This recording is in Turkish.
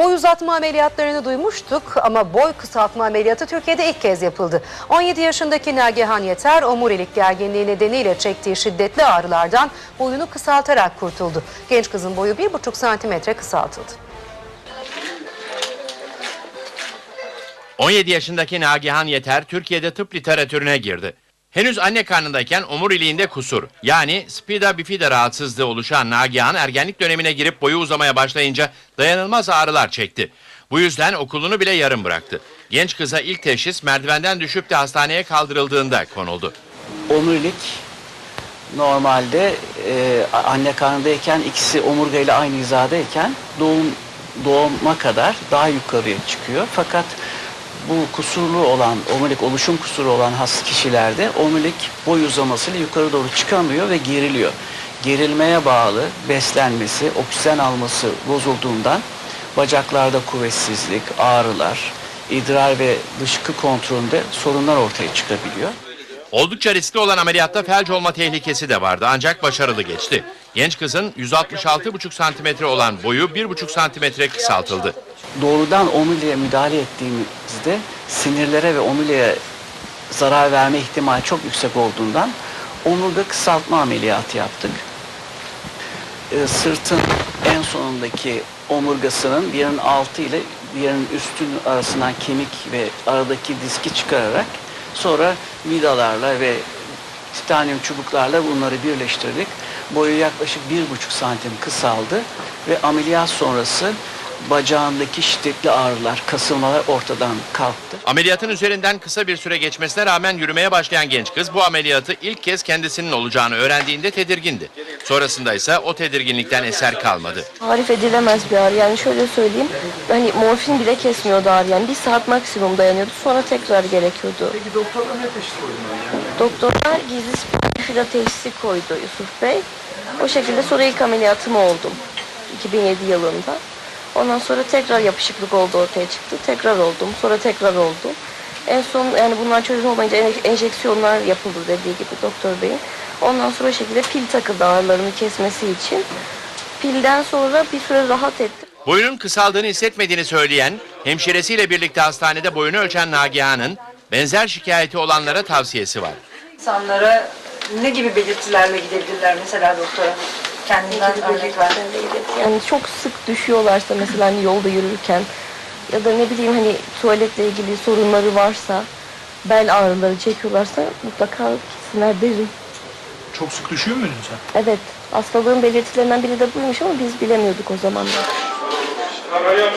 Boy uzatma ameliyatlarını duymuştuk ama boy kısaltma ameliyatı Türkiye'de ilk kez yapıldı. 17 yaşındaki Nagihan Yeter omurilik gerginliği nedeniyle çektiği şiddetli ağrılardan boyunu kısaltarak kurtuldu. Genç kızın boyu 1,5 santimetre kısaltıldı. 17 yaşındaki Nagihan Yeter Türkiye'de tıp literatürüne girdi. Henüz anne karnındayken omuriliğinde kusur yani spida bifida rahatsızlığı oluşan Nagihan ergenlik dönemine girip boyu uzamaya başlayınca dayanılmaz ağrılar çekti. Bu yüzden okulunu bile yarım bıraktı. Genç kıza ilk teşhis merdivenden düşüp de hastaneye kaldırıldığında konuldu. omurilik normalde e, anne karnındayken ikisi omurgayla aynı hizadayken doğum doğuma kadar daha yukarıya çıkıyor. Fakat bu kusurlu olan, omurilik oluşum kusuru olan hasta kişilerde omurilik boy uzamasıyla yukarı doğru çıkamıyor ve geriliyor. Gerilmeye bağlı beslenmesi, oksijen alması bozulduğundan bacaklarda kuvvetsizlik, ağrılar, idrar ve dışkı kontrolünde sorunlar ortaya çıkabiliyor. Oldukça riskli olan ameliyatta felç olma tehlikesi de vardı ancak başarılı geçti. Genç kızın 166,5 santimetre olan boyu 1,5 santimetre kısaltıldı. Doğrudan omuriliğe müdahale ettiğimizde sinirlere ve omuriliğe zarar verme ihtimali çok yüksek olduğundan omurga kısaltma ameliyatı yaptık. Ee, sırtın en sonundaki omurgasının birinin altı ile birinin üstün arasından kemik ve aradaki diski çıkararak sonra vidalarla ve titanyum çubuklarla bunları birleştirdik. Boyu yaklaşık bir buçuk santim kısaldı ve ameliyat sonrası bacağındaki şiddetli ağrılar, kasılmalar ortadan kalktı. Ameliyatın üzerinden kısa bir süre geçmesine rağmen yürümeye başlayan genç kız bu ameliyatı ilk kez kendisinin olacağını öğrendiğinde tedirgindi. Sonrasında ise o tedirginlikten eser kalmadı. Tarif edilemez bir ağrı. Yani şöyle söyleyeyim. Hani morfin bile kesmiyordu ağrı. Yani bir saat maksimum dayanıyordu. Sonra tekrar gerekiyordu. Peki doktorlar ne teşhis koydu? Doktorlar gizli spinal teşhisi koydu Yusuf Bey. O şekilde sonra ilk ameliyatım oldum. 2007 yılında. Ondan sonra tekrar yapışıklık oldu ortaya çıktı. Tekrar oldum. Sonra tekrar oldum. En son yani bunlar çözüm olmayınca en- enjeksiyonlar yapıldı dediği gibi doktor beyin. Ondan sonra o şekilde pil takıldı ağrılarımı kesmesi için. Pilden sonra bir süre rahat ettim. Boyunun kısaldığını hissetmediğini söyleyen, hemşiresiyle birlikte hastanede boyunu ölçen Nagihan'ın benzer şikayeti olanlara tavsiyesi var. insanlara ne gibi belirtilerle gidebilirler mesela doktora? Kendinden örnek ver. Yani çok sık düşüyorlarsa mesela hani yolda yürürken ya da ne bileyim hani tuvaletle ilgili sorunları varsa bel ağrıları çekiyorlarsa mutlaka gitsinler derim. Çok sık düşüyor muydun sen? Evet hastalığın belirtilerinden biri de buymuş ama biz bilemiyorduk o zamanlar. Kamerayı.